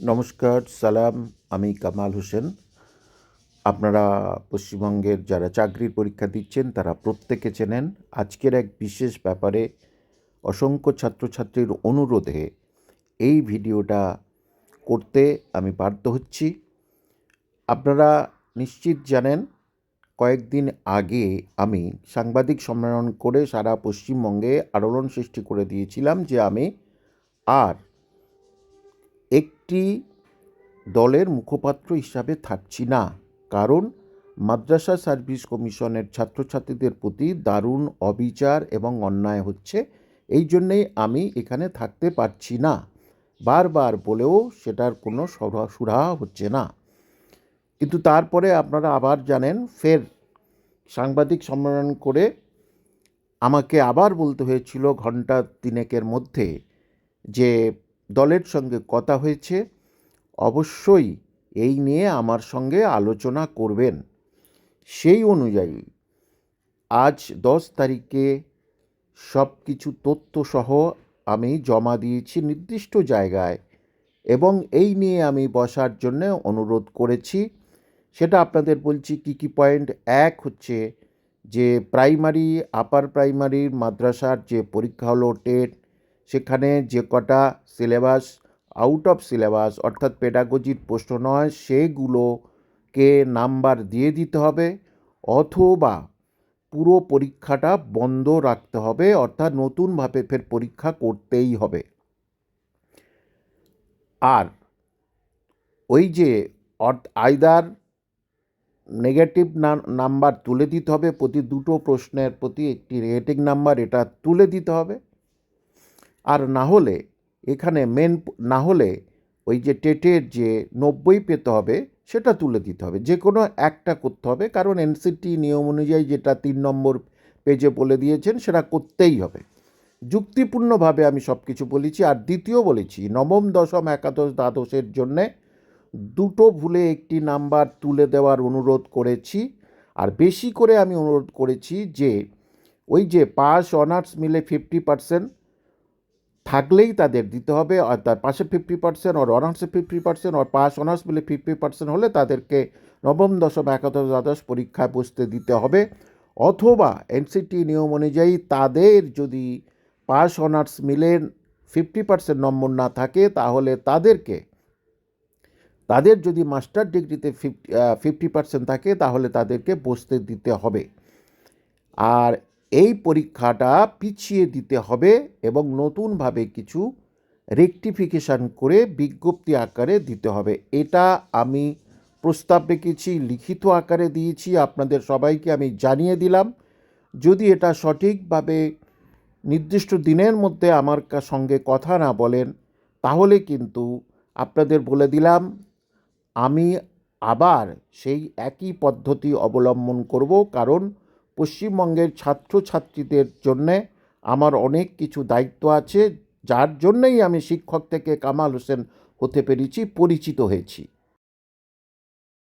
নমস্কার, সালাম, আমি কামাল হোসেন। আপনারা পশ্চিমবঙ্গের যারা চাকরির পরীক্ষা দিচ্ছেন, তারা প্রত্যেকে চেনেন আজকের এক বিশেষ ব্যাপারে অসংখ্য ছাত্রছাত্রীর অনুরোধে এই ভিডিওটা করতে আমি বাধ্য হচ্ছি। আপনারা নিশ্চিত জানেন, কয়েকদিন আগে আমি সাংবাদিক সম্মেলন করে সারা পশ্চিমবঙ্গে আলোড়ন সৃষ্টি করে দিয়েছিলাম যে আমি আর একটি দলের মুখপাত্র হিসাবে থাকছি না। কারণ মাদ্রাসা সার্ভিস কমিশনের ছাত্রছাত্রীদের প্রতি দারুণ অবিচার এবং অন্যায় হচ্ছে। এই জন্যেই আমি এখানে থাকতে পারছি না। বারবার বলেও সেটার কোনো সরা- সুরাহা হচ্ছে না। কিন্তু তারপরে আপনারা আবার জানেন, ফের সাংবাদিক সম্মেলন করে আমাকে আবার বলতে হয়েছিল ঘণ্টা তিনেকের মধ্যে যে দলের সঙ্গে কথা হয়েছে, অবশ্যই এই নিয়ে আমার সঙ্গে আলোচনা করবেন। সেই অনুযায়ী আজ দশ তারিখে সব কিছু তথ্যসহ আমি জমা দিয়েছি নির্দিষ্ট জায়গায় এবং এই নিয়ে আমি বসার জন্য অনুরোধ করেছি। সেটা আপনাদের বলছি কী কী পয়েন্ট? এক হচ্ছে যে প্রাইমারি, আপার প্রাইমারির মাদ্রাসার যে পরীক্ষা হলো টেট সেখানে যে কটা সিলেবাস আউট অফ সিলেবাস অর্থাৎ পেডাগজির প্রশ্ন নয়, সেগুলোকে নাম্বার দিয়ে দিতে হবে, অথবা পুরো পরীক্ষাটা বন্ধ রাখতে হবে, অর্থাৎ নতুনভাবে ফের পরীক্ষা করতেই হবে। আর ওই যে আয়দার নেগেটিভ নাম্বার তুলে দিতে হবে, প্রতি দুটো প্রশ্নের প্রতি একটি রেটিং নাম্বার এটা তুলে দিতে হবে। আর না হলে এখানে মেন না হলে ওই যে টেটের যে নব্বই পেতে হবে, সেটা তুলে দিতে হবে। যে কোনো একটা করতে হবে, কারণ এনসিটি নিয়ম অনুযায়ী যেটা তিন নম্বর পেজে বলে দিয়েছেন, সেটা করতেই হবে। যুক্তিপূর্ণভাবে আমি সব কিছু বলেছি, আর দ্বিতীয় বলেছি, নবম, দশম, একাদশ, দ্বাদশের জন্যে দুটো ভুলে একটি নাম্বার তুলে দেওয়ার অনুরোধ করেছি। আর বেশি করে আমি অনুরোধ করেছি যে, ওই যে পাস, অনার্স মিলে ফিফটি পার্সেন্ট থাকলেই তাদের দিতে হবে, আর তার পাশে ফিফটি পার্সেন্ট আর অনার্সে ফিফটি পার্সেন্ট আর পাস অনার্স মিলে ফিফটি পার্সেন্ট হলে তাদেরকে নবম, দশম, একাদশ, দ্বাদশ পরীক্ষায় বসতে দিতে হবে। অথবা এনসিটি নিয়ম অনুযায়ী তাদের যদি পাস অনার্স মিলে ফিফটি পার্সেন্ট নম্বর না থাকে, তাহলে তাদেরকে, তাদের যদি মাস্টার ডিগ্রিতে ফিফটি ফিফটি পার্সেন্ট থাকে, তাহলে তাদেরকে বসতে দিতে হবে। আর এই পরীক্ষাটা পিছিয়ে দিতে হবে এবং নতুনভাবে কিছু রেকটিফিকেশান করে বিজ্ঞপ্তি আকারে দিতে হবে। এটা আমি প্রস্তাব রেখেছি, লিখিত আকারে দিয়েছি, আপনাদের সবাইকে আমি জানিয়ে দিলাম। যদি এটা সঠিকভাবে নির্দিষ্ট দিনের মধ্যে আমার সঙ্গে কথা না বলেন, তাহলে কিন্তু আপনাদের বলে দিলাম, আমি আবার সেই একই পদ্ধতি অবলম্বন করব, কারণ পশ্চিমবঙ্গের ছাত্রছাত্রীদের জন্যে আমার অনেক কিছু দায়িত্ব আছে, যার জন্যেই আমি শিক্ষক থেকে কামাল হোসেন হতে পেরেছি, পরিচিত হয়েছি।